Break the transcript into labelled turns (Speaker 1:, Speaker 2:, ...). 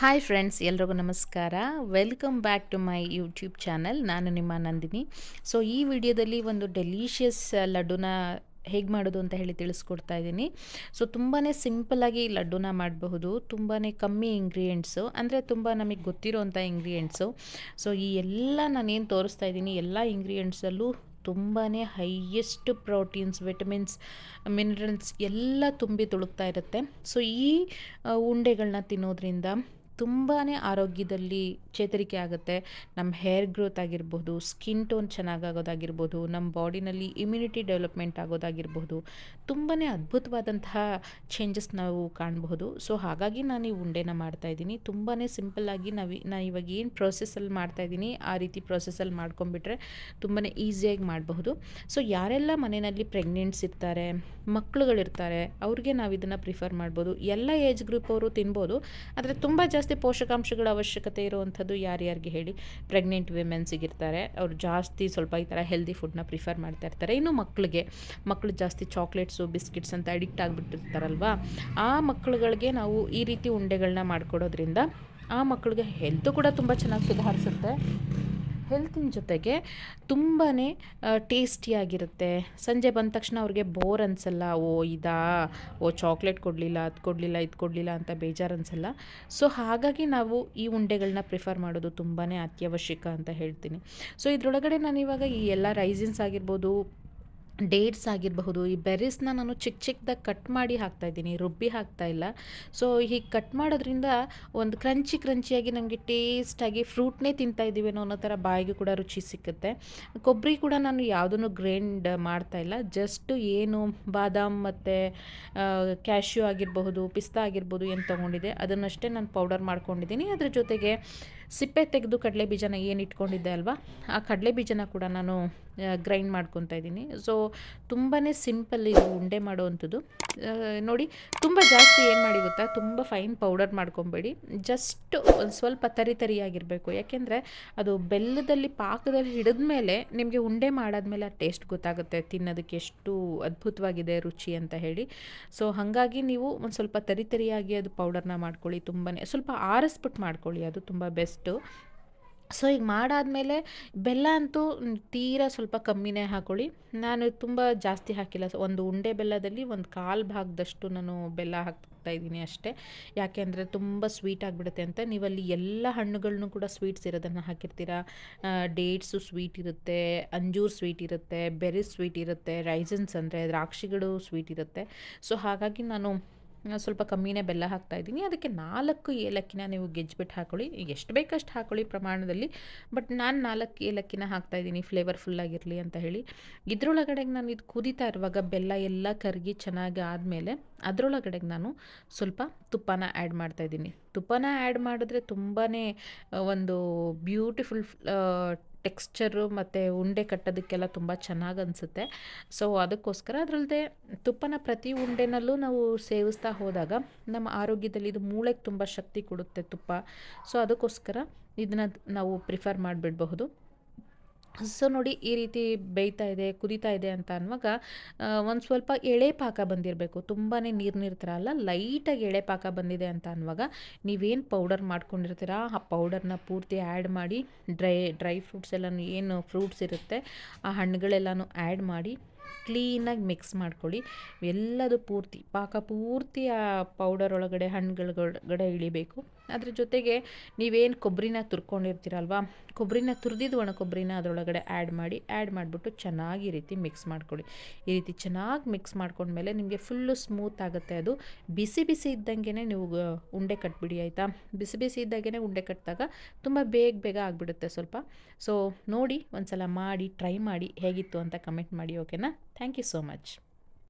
Speaker 1: Hi friends ಎಲ್ರಿಗೂ ನಮಸ್ಕಾರ. Welcome back to my YouTube channel ನಾನು ನಿಮ್ಮ ನಂದಿನಿ. ಸೊ ಈ ವಿಡಿಯೋದಲ್ಲಿ ಒಂದು ಡೆಲಿಷಿಯಸ್ ಲಡ್ಡುನ ಹೇಗೆ ಮಾಡೋದು ಅಂತ ಹೇಳಿ ತಿಳಿಸ್ಕೊಡ್ತಾ ಇದ್ದೀನಿ. ಸೊ ತುಂಬಾ ಸಿಂಪಲಾಗಿ ಲಡ್ಡುನ ಮಾಡಬಹುದು. ತುಂಬಾ ಕಮ್ಮಿ ಇಂಗ್ರೀಡಿಯೆಂಟ್ಸು ಅಂದರೆ ತುಂಬ ನಮಗೆ ಗೊತ್ತಿರೋವಂಥ ಇಂಗ್ರೀಡಿಯೆಂಟ್ಸು ಸೊ ಈ ಎಲ್ಲ ನಾನೇನು ತೋರಿಸ್ತಾ ಇದ್ದೀನಿ, ಎಲ್ಲ ಇಂಗ್ರೀಡಿಯೆಂಟ್ಸಲ್ಲೂ ತುಂಬಾ ಹೈಯೆಸ್ಟ್ ಪ್ರೋಟೀನ್ಸ್ ವಿಟಮಿನ್ಸ್ ಮಿನರಲ್ಸ್ ಎಲ್ಲ ತುಂಬಿ ತುಳುಕ್ತಾ ಇರುತ್ತೆ. ಸೊ ಈ ಉಂಡೆಗಳನ್ನ ತಿನ್ನೋದ್ರಿಂದ ತುಂಬಾ ಆರೋಗ್ಯದಲ್ಲಿ ಚೇತರಿಕೆ ಆಗುತ್ತೆ. ನಮ್ಮ ಹೇರ್ ಗ್ರೋತ್ ಆಗಿರ್ಬೋದು, ಸ್ಕಿನ್ ಟೋನ್ ಚೆನ್ನಾಗಾಗೋದಾಗಿರ್ಬೋದು ನಮ್ಮ ಬಾಡಿನಲ್ಲಿ ಇಮ್ಯುನಿಟಿ ಡೆವಲಪ್ಮೆಂಟ್ ಆಗೋದಾಗಿರ್ಬೋದು ತುಂಬಾ ಅದ್ಭುತವಾದಂತಹ ಚೇಂಜಸ್ ನಾವು ಕಾಣಬಹುದು. ಸೊ ಹಾಗಾಗಿ ನಾನು ಈ ಉಂಡೆನ ಮಾಡ್ತಾಯಿದ್ದೀನಿ ತುಂಬಾ ಸಿಂಪಲ್ಲಾಗಿ ನಾವು ನಾನು ಇವಾಗ ಏನು ಮಾಡ್ತಾ ಮಾಡ್ತಾಯಿದ್ದೀನಿ ಆ ರೀತಿ ಪ್ರೊಸೆಸಲ್ಲಿ ಮಾಡ್ಕೊಂಬಿಟ್ರೆ ತುಂಬಾ ಈಸಿಯಾಗಿ ಮಾಡಬಹುದು. ಸೊ ಯಾರೆಲ್ಲ ಮನೆಯಲ್ಲಿ ಪ್ರೆಗ್ನೆಂಟ್ಸ್ ಇರ್ತಾರೆ ಮಕ್ಕಳುಗಳಿರ್ತಾರೆ ಅವ್ರಿಗೆ ನಾವು ಇದನ್ನು ಪ್ರಿಫರ್ ಮಾಡ್ಬೋದು. ಎಲ್ಲ ಏಜ್ ಗ್ರೂಪ್ ಅವರು ತಿನ್ಬೋದು. ಆದರೆ ತುಂಬ ಜಾಸ್ತಿ ಪೋಷಕಾಂಶಗಳ ಅವಶ್ಯಕತೆ ಇರುವಂಥದ್ದು ಯಾರ್ಯಾರಿಗೆ ಹೇಳಿ ಪ್ರೆಗ್ನೆಂಟ್ ವಿಮೆನ್ಸಿಗಿರ್ತಾರೆ ಅವರು ಜಾಸ್ತಿ ಸ್ವಲ್ಪ ಈ ಥರ ಹೆಲ್ದಿ ಫುಡ್ನ ಪ್ರಿಫರ್ ಮಾಡ್ತಾ ಇರ್ತಾರೆ. ಇನ್ನು ಮಕ್ಕಳಿಗೆ ಮಕ್ಕಳು ಜಾಸ್ತಿ ಚಾಕ್ಲೇಟ್ಸು ಬಿಸ್ಕಿಟ್ಸ್ ಅಂತ ಅಡಿಕ್ಟ್ ಆಗಿಬಿಟ್ಟಿರ್ತಾರಲ್ವಾ? ಆ ಮಕ್ಕಳುಗಳಿಗೆ ನಾವು ಈ ರೀತಿ ಉಂಡೆಗಳನ್ನ ಮಾಡಿಕೊಡೋದ್ರಿಂದ ಆ ಮಕ್ಕಳಿಗೆ ಹೆಲ್ತು ಕೂಡ ತುಂಬ ಚೆನ್ನಾಗಿ ಸುಧಾರಿಸುತ್ತೆ. ಹೆಲ್ತಿನ ಜೊತೆಗೆ ತುಂಬಾ ಟೇಸ್ಟಿಯಾಗಿರುತ್ತೆ ಸಂಜೆ ಬಂದ ತಕ್ಷಣ ಅವ್ರಿಗೆ ಬೋರ್ ಅನಿಸಲ್ಲ, ಓ, ಇದಾ, ಓ, ಚಾಕ್ಲೇಟ್ ಕೊಡಲಿಲ್ಲ, ಅದು ಕೊಡಲಿಲ್ಲ, ಇದು ಕೊಡಲಿಲ್ಲ ಅಂತ ಬೇಜಾರು ಅನಿಸಲ್ಲ. ಸೊ, ಹಾಗಾಗಿ ನಾವು ಈ ಉಂಡೆಗಳನ್ನ ಪ್ರಿಫರ್ ಮಾಡೋದು ತುಂಬಾ ಅತ್ಯವಶ್ಯಕ ಅಂತ ಹೇಳ್ತೀನಿ. ಸೊ, ಇದರೊಳಗಡೆ ನಾನು ಇವಾಗ ಈ ಎಲ್ಲ ರೈಸಿನ್ಸ್ ಆಗಿರ್ಬೋದು ಡೇಟ್ಸ್ ಆಗಿರಬಹುದು, ಈ ಬೆರೀಸ್ನ ನಾನು ಚಿಕ್ಕ ಚಿಕ್ಕದಾಗಿ ಕಟ್ ಮಾಡಿ ಹಾಕ್ತಾಯಿದ್ದೀನಿ ರುಬ್ಬಿ ಹಾಕ್ತಾ ಇಲ್ಲ. ಸೊ ಹೀಗೆ ಕಟ್ ಮಾಡೋದ್ರಿಂದ ಒಂದು ಕ್ರಂಚಿ ಕ್ರಂಚಿಯಾಗಿ ನಮಗೆ ಟೇಸ್ಟಾಗಿ ಫ್ರೂಟ್ನೇ ತಿಂತಾ ಇದ್ದೀವಿ ಅನ್ನೋ ಥರ ಬಾಯಿಗೆ ಕೂಡ ರುಚಿ ಸಿಕ್ಕುತ್ತೆ. ಕೊಬ್ಬರಿ ಕೂಡ ನಾನು ಯಾವುದನ್ನು ಗ್ರೈಂಡ್ ಮಾಡ್ತಾ ಇಲ್ಲ ಜಸ್ಟ್ ಏನು ಬಾದಾಮ್ ಮತ್ತು ಕ್ಯಾಶ್ಯೂ ಆಗಿರಬಹುದು, ಪಿಸ್ತಾ ಆಗಿರ್ಬೋದು ಏನು ತೊಗೊಂಡಿದೆ ಅದನ್ನಷ್ಟೇ ನಾನು ಪೌಡರ್ ಮಾಡ್ಕೊಂಡಿದ್ದೀನಿ. ಅದ್ರ ಜೊತೆಗೆ ಸಿಪ್ಪೆ ತೆಗೆದು ಕಡಲೆ ಬೀಜನ ಏನು ಇಟ್ಕೊಂಡಿದ್ದೆ ಅಲ್ವಾ? ಆ ಕಡಲೆ ಬೀಜನ ಕೂಡ ನಾನು ಗ್ರೈಂಡ್ ಮಾಡ್ಕೊತಾ ಇದ್ದೀನಿ. ಸೊ ತುಂಬಾ ಸಿಂಪಲ್ ಇದು ಉಂಡೆ ಮಾಡುವಂಥದ್ದು. ನೋಡಿ, ತುಂಬ ಜಾಸ್ತಿ ಏನು ಮಾಡಿ ಗೊತ್ತಾ? ತುಂಬ ಫೈನ್ ಪೌಡರ್ ಮಾಡ್ಕೊಬೇಡಿ. ಜಸ್ಟ್ ಒಂದು ಸ್ವಲ್ಪ ತರಿ ತರಿಯಾಗಿರಬೇಕು ಯಾಕೆಂದರೆ ಅದು ಬೆಲ್ಲದಲ್ಲಿ, ಪಾಕದಲ್ಲಿ ಹಿಡಿದ ಮೇಲೆ ನಿಮಗೆ ಉಂಡೆ ಮಾಡಾದ್ಮೇಲೆ ಆ ಟೇಸ್ಟ್ ಗೊತ್ತಾಗುತ್ತೆ. ತಿನ್ನೋದಕ್ಕೆ ಎಷ್ಟು ಅದ್ಭುತವಾಗಿದೆ, ರುಚಿ ಅಂತ ಹೇಳಿ. ಸೊ ಹಾಗಾಗಿ ನೀವು ಒಂದು ಸ್ವಲ್ಪ ತರಿ ತರಿಯಾಗಿ ಅದು ಪೌಡರ್ನ ಮಾಡ್ಕೊಳ್ಳಿ ತುಂಬಾ ಸ್ವಲ್ಪ ಆರಿಸ್ಬಿಟ್ಟು ಮಾಡ್ಕೊಳ್ಳಿ. ಅದು ತುಂಬ ಬೆಸ್ಟು ಸೊ ಈಗ ಮಾಡಾದಮೇಲೆ ಬೆಲ್ಲ ಅಂತೂ ತೀರಾ ಸ್ವಲ್ಪ ಕಮ್ಮಿನೇ ಹಾಕೊಳ್ಳಿ. ನಾನು ತುಂಬ ಜಾಸ್ತಿ ಹಾಕಿಲ್ಲ. ಸೊ ಒಂದು ಉಂಡೆ ಬೆಲ್ಲದಲ್ಲಿ ಒಂದು ಕಾಲು ಭಾಗದಷ್ಟು ನಾನು ಬೆಲ್ಲ ಹಾಕ್ತಾ ಇದ್ದೀನಿ ಅಷ್ಟೇ. ಯಾಕೆ ಅಂದರೆ ತುಂಬ ಸ್ವೀಟ್ ಆಗಿಬಿಡುತ್ತೆ ಅಂತ. ನೀವಲ್ಲಿ ಎಲ್ಲ ಹಣ್ಣುಗಳನ್ನು ಕೂಡ ಸ್ವೀಟ್ಸ್ ಇರೋದನ್ನು ಹಾಕಿರ್ತೀರಾ? ಡೇಟ್ಸು ಸ್ವೀಟ್ ಇರುತ್ತೆ, ಅಂಜೂರ್ ಸ್ವೀಟ್ ಇರುತ್ತೆ ಬೆರಿ ಸ್ವೀಟ್ ಇರುತ್ತೆ ರೈಸನ್ಸ್ ಅಂದರೆ ದ್ರಾಕ್ಷಿಗಳು ಸ್ವೀಟ್ ಇರುತ್ತೆ. ಸೊ ಹಾಗಾಗಿ ನಾನು ಸ್ವಲ್ಪ ಕಮ್ಮಿನೇ ಬೆಲ್ಲ ಹಾಕ್ತಾಯಿದ್ದೀನಿ ಅದಕ್ಕೆ ನಾಲ್ಕು ಏಲಕ್ಕಿನ ನೀವು ಗೆಜ್ಬಿಟ್ಟು ಹಾಕೊಳ್ಳಿ. ಎಷ್ಟು ಬೇಕಷ್ಟು ಹಾಕೊಳ್ಳಿ ಪ್ರಮಾಣದಲ್ಲಿ. ಬಟ್ ನಾನು ನಾಲ್ಕು ಏಲಕ್ಕಿನ ಹಾಕ್ತಾಯಿದ್ದೀನಿ ಫ್ಲೇವರ್ಫುಲ್ಲಾಗಿರಲಿ ಅಂತ ಹೇಳಿ. ಇದ್ರೊಳಗಡೆಗೆ ನಾನು ಇದು ಕುದೀತಾ ಇರುವಾಗ ಬೆಲ್ಲ ಎಲ್ಲ ಕರಗಿ ಚೆನ್ನಾಗಿ ಆದಮೇಲೆ ಅದರೊಳಗಡೆಗೆ ನಾನು ಸ್ವಲ್ಪ ತುಪ್ಪನ ಆ್ಯಡ್ ಮಾಡ್ತಾಯಿದ್ದೀನಿ ತುಪ್ಪನ ಆ್ಯಡ್ ಮಾಡಿದ್ರೆ ತುಂಬಾ ಒಂದು ಬ್ಯೂಟಿಫುಲ್ ಟೆಕ್ಸ್ಚರು ಮತ್ತು ಉಂಡೆ ಕಟ್ಟೋದಕ್ಕೆಲ್ಲ ತುಂಬ ಚೆನ್ನಾಗಿ ಅನಿಸುತ್ತೆ. ಸೊ ಅದಕ್ಕೋಸ್ಕರ ಅದರಲ್ಲದೆ ತುಪ್ಪನ ಪ್ರತಿ ಉಂಡೆನಲ್ಲೂ ನಾವು ಸೇವಿಸ್ತಾ ಹೋದಾಗ ನಮ್ಮ ಆರೋಗ್ಯದಲ್ಲಿ ಇದು ಮೂಳೆಗೆ ತುಂಬ ಶಕ್ತಿ ಕೊಡುತ್ತೆ ತುಪ್ಪ. ಸೊ ಅದಕ್ಕೋಸ್ಕರ ಇದನ್ನ ನಾವು ಪ್ರಿಫರ್ ಮಾಡಿಬಿಡಬಹುದು. ಸೊ ನೋಡಿ ಈ ರೀತಿ ಬೇಯ್ತಾ ಇದೆ, ಕುದೀತಾ ಇದೆ ಅಂತ ಅನ್ನುವಾಗ ಒಂದು ಸ್ವಲ್ಪ ಎಳೆ ಪಾಕ ಬಂದಿರಬೇಕು. ತುಂಬಾ ನೀರು ಅಲ್ಲ, ಲೈಟಾಗಿ ಎಳೆ ಪಾಕ ಬಂದಿದೆ ಅಂತ ಅನ್ನುವಾಗ ನೀವೇನು ಪೌಡರ್ ಮಾಡ್ಕೊಂಡಿರ್ತೀರ? ಆ ಪೌಡರ್ನ ಪೂರ್ತಿ ಆ್ಯಡ್ ಮಾಡಿ, ಡ್ರೈ ಡ್ರೈ ಫ್ರೂಟ್ಸ್ ಎಲ್ಲನೂ ಏನು ಫ್ರೂಟ್ಸ್ ಇರುತ್ತೆ, ಆ ಹಣ್ಣುಗಳೆಲ್ಲನೂ ಆ್ಯಡ್ ಮಾಡಿ ಕ್ಲೀನಾಗಿ ಮಿಕ್ಸ್ ಮಾಡ್ಕೊಳ್ಳಿ. ಎಲ್ಲದು ಪೂರ್ತಿ, ಪಾಕ ಪೂರ್ತಿ ಆ ಪೌಡರ್ ಒಳಗಡೆ ಹಣ್ಣುಗಳೊಳಗಡೆ ಇಳಿಬೇಕು. ಅದ್ರ ಜೊತೆಗೆ ನೀವೇನು ಕೊಬ್ಬರಿನ ತುರ್ಕೊಂಡಿರ್ತೀರಲ್ವ ಕೊಬ್ಬರಿನ ತುರಿದಿದ್ದು ಒಣ ಕೊಬ್ಬರಿನ ಅದರೊಳಗಡೆ ಆ್ಯಡ್ ಮಾಡಿ ಆ್ಯಡ್ ಮಾಡಿಬಿಟ್ಟು ಚೆನ್ನಾಗಿ ಈ ರೀತಿ ಮಿಕ್ಸ್ ಮಾಡ್ಕೊಳ್ಳಿ. ಈ ರೀತಿ ಚೆನ್ನಾಗಿ ಮಿಕ್ಸ್ ಮಾಡ್ಕೊಂಡ್ಮೇಲೆ ನಿಮಗೆ ಫುಲ್ಲು ಸ್ಮೂತ್ ಆಗುತ್ತೆ ಅದು. ಬಿಸಿ ಬಿಸಿ ಇದ್ದಂಗೆ ನೀವು ಉಂಡೆ ಕಟ್ಬಿಡಿ ಆಯಿತಾ? ಬಿಸಿ ಬಿಸಿ ಇದ್ದಾಗೇ ಉಂಡೆ ಕಟ್ಟಿದಾಗ ತುಂಬ ಬೇಗ ಬೇಗ ಆಗಿಬಿಡುತ್ತೆ ಸ್ವಲ್ಪ. ಸೊ ನೋಡಿ ಒಂದು ಸಲ ಮಾಡಿ ಟ್ರೈ ಮಾಡಿ ಹೇಗಿತ್ತು ಅಂತ ಕಮೆಂಟ್ ಮಾಡಿ ಓಕೆನಾ ಥ್ಯಾಂಕ್ ಯು ಸೋ ಮಚ್